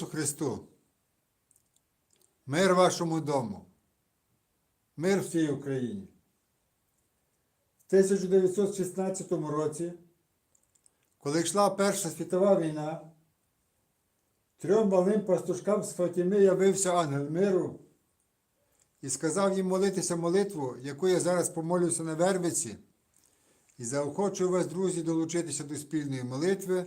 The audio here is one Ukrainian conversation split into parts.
Ісусу Христу. Мир вашому дому. Мир всій Україні. В 1916 році, коли йшла Перша світова війна, трьом малим пастушкам з Фатіми явився ангел миру і сказав їм молитися молитву, яку я зараз помолюся на Вербиці, і заохочую вас, друзі, долучитися до спільної молитви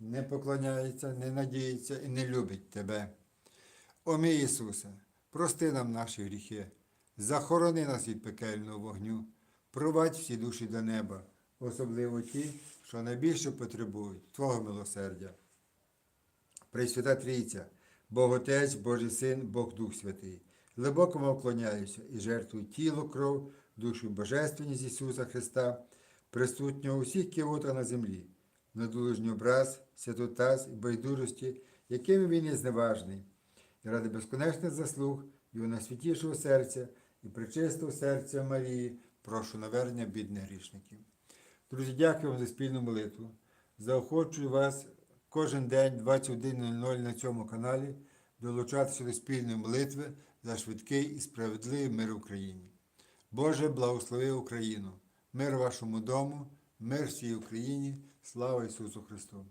не поклоняється, не надіється і не любить Тебе. О мій Ісусе, прости нам наші гріхи, захорони нас від пекельного вогню, провадь всі душі до неба, особливо ті, що найбільше потребують Твого милосердя. Пресвята Трійця, Бог Отець, Божий Син, Бог Дух Святий. Глибоко вклоняюся і жертвую тіло, кров, душу божественність Ісуса Христа, присутнього у всіх кивотах на землі, надолужній образ, святотаз і байдужості, якими він є зневажний, і ради безконечних заслуг Його найсвятішого серця і причистого серця Марії, прошу навернення бідних грішників. Друзі, дякую вам за спільну молитву. Заохочую вас кожен день 21.00 на цьому каналі долучатися до спільної молитви за швидкий і справедливий мир в Україні. Боже, благослови Україну, мир вашому дому, мир всій Україні, слава Ісусу Христу!